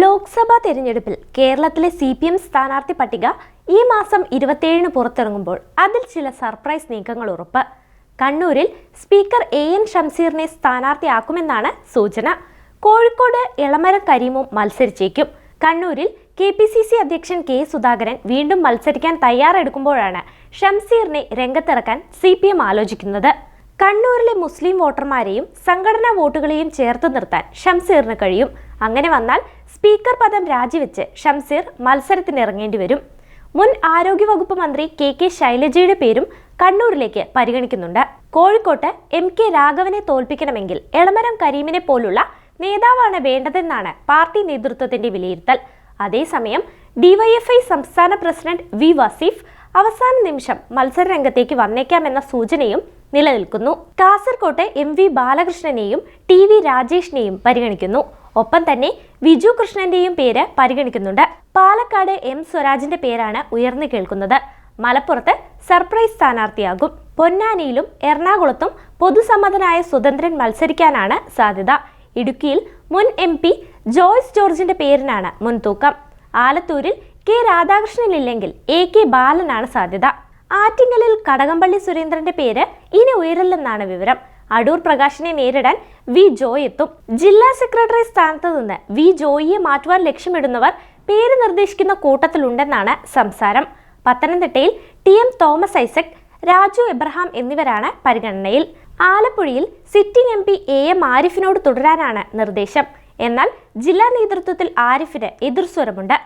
ലോക്സഭാ തെരഞ്ഞെടുപ്പിൽ കേരളത്തിലെ C P M സ്ഥാനാർത്ഥി പട്ടിക ഈ മാസം ഇരുപത്തിയേഴിന് പുറത്തിറങ്ങുമ്പോൾ അതിൽ ചില സർപ്രൈസ് നീക്കങ്ങൾ ഉറപ്പ്. കണ്ണൂരിൽ സ്പീക്കർ എ എൻ ഷംസീറിനെ സ്ഥാനാർത്ഥിയാക്കുമെന്നാണ് സൂചന. കോഴിക്കോട് ഇളമരം കരീമും മത്സരിച്ചേക്കും. കണ്ണൂരിൽ കെ പി സി സി അധ്യക്ഷൻ കെ സുധാകരൻ വീണ്ടും മത്സരിക്കാൻ തയ്യാറെടുക്കുമ്പോഴാണ് ഷംസീറിനെ രംഗത്തിറക്കാൻ സി പി എം ആലോചിക്കുന്നത്. കണ്ണൂരിലെ മുസ്ലിം വോട്ടർമാരെയും സംഘടനാ വോട്ടുകളെയും ചേർത്ത് നിർത്താൻ ഷംസീറിന് കഴിയും. അങ്ങനെ വന്നാൽ സ്പീക്കർ പദം രാജിവെച്ച് ഷംസീർ മത്സരത്തിനിറങ്ങേണ്ടി വരും. മുൻ ആരോഗ്യവകുപ്പ് മന്ത്രി കെ കെ ശൈലജയുടെ പേരും കണ്ണൂരിലേക്ക് പരിഗണിക്കുന്നുണ്ട്. കോഴിക്കോട്ട് എം കെ രാഘവനെ തോൽപ്പിക്കണമെങ്കിൽ എളമരം കരീമിനെ പോലുള്ള നേതാവാണ് വേണ്ടതെന്നാണ് പാർട്ടി നേതൃത്വത്തിന്റെ വിലയിരുത്തൽ. അതേസമയം ഡിവൈഎഫ്ഐ സംസ്ഥാന പ്രസിഡന്റ് വി വസീഫ് അവസാന നിമിഷം മത്സരരംഗത്തേക്ക് വന്നേക്കാമെന്ന സൂചനയും നിലനിൽക്കുന്നു. കാസർകോട്ടെ എം വി ബാലകൃഷ്ണനെയും ടി വി രാജേഷിനെയും പരിഗണിക്കുന്നു. ഒപ്പം തന്നെ വിജു കൃഷ്ണന്റെയും പേര് പരിഗണിക്കുന്നുണ്ട്. പാലക്കാട് എം സ്വരാജിന്റെ പേരാണ് ഉയർന്നു കേൾക്കുന്നത്. മലപ്പുറത്ത് സർപ്രൈസ് സ്ഥാനാർത്ഥിയാകും. പൊന്നാനിയിലും എറണാകുളത്തും പൊതുസമ്മതനായ സ്വതന്ത്രൻ മത്സരിക്കാനാണ് സാധ്യത. ഇടുക്കിയിൽ മുൻ എം പി ജോയ്സ് ജോർജിന്റെ പേരിനാണ് മുൻതൂക്കം. ആലത്തൂരിൽ കെ രാധാകൃഷ്ണനില്ലെങ്കിൽ എ കെ ബാലനാണ് സാധ്യത. ആറ്റിങ്ങലിൽ കടകംപള്ളി സുരേന്ദ്രന്റെ പേര് ഇനി ഉയരില്ലെന്നാണ് വിവരം. അടൂർ പ്രകാശിനെ നേരിടാൻ വി ജോയ് എത്തും ജില്ലാ സെക്രട്ടറി സ്ഥാനത്ത് നിന്ന് വി ജോയിയെ മാറ്റുവാൻ ലക്ഷ്യമിടുന്നവർ പേര് നിർദ്ദേശിക്കുന്ന കൂട്ടത്തിലുണ്ടെന്നാണ് സംസാരം. പത്തനംതിട്ടയിൽ ടി എം തോമസ് ഐസക് രാജു എബ്രഹാം എന്നിവരാണ് പരിഗണനയിൽ. ആലപ്പുഴയിൽ sitting M P A M ആരിഫിനോട് തുടരാനാണ് നിർദ്ദേശം. എന്നാൽ ജില്ലാ നേതൃത്വത്തിൽ ആരിഫിന് എതിർസ്വരമുണ്ട്.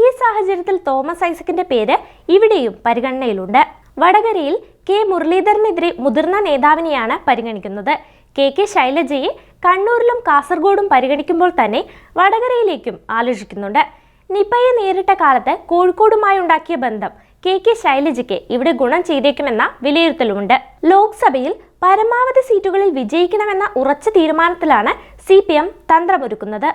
ഈ സാഹചര്യത്തിൽ തോമസ് ഐസക്കിന്റെ പേര് ഇവിടെയും പരിഗണനയിലുണ്ട്. വടകരയിൽ കെ മുരളീധരനെതിരെ മുതിർന്ന നേതാവിനെയാണ് പരിഗണിക്കുന്നത്. കെ കെ ശൈലജയെ കണ്ണൂരിലും കാസർഗോഡും പരിഗണിക്കുമ്പോൾ തന്നെ വടകരയിലേക്കും ആലോചിക്കുന്നുണ്ട്. നിപയെ നേരിട്ട കാലത്ത് കോഴിക്കോടുമായി ഉണ്ടാക്കിയ ബന്ധം കെ കെ ശൈലജയ്ക്ക് ഇവിടെ ഗുണം ചെയ്തേക്കുമെന്ന വിലയിരുത്തലുമുണ്ട്. ലോക്സഭയിൽ പരമാവധി സീറ്റുകളിൽ വിജയിക്കണമെന്ന ഉറച്ച തീരുമാനത്തിലാണ് സി പി എം തന്ത്രമൊരുക്കുന്നത്.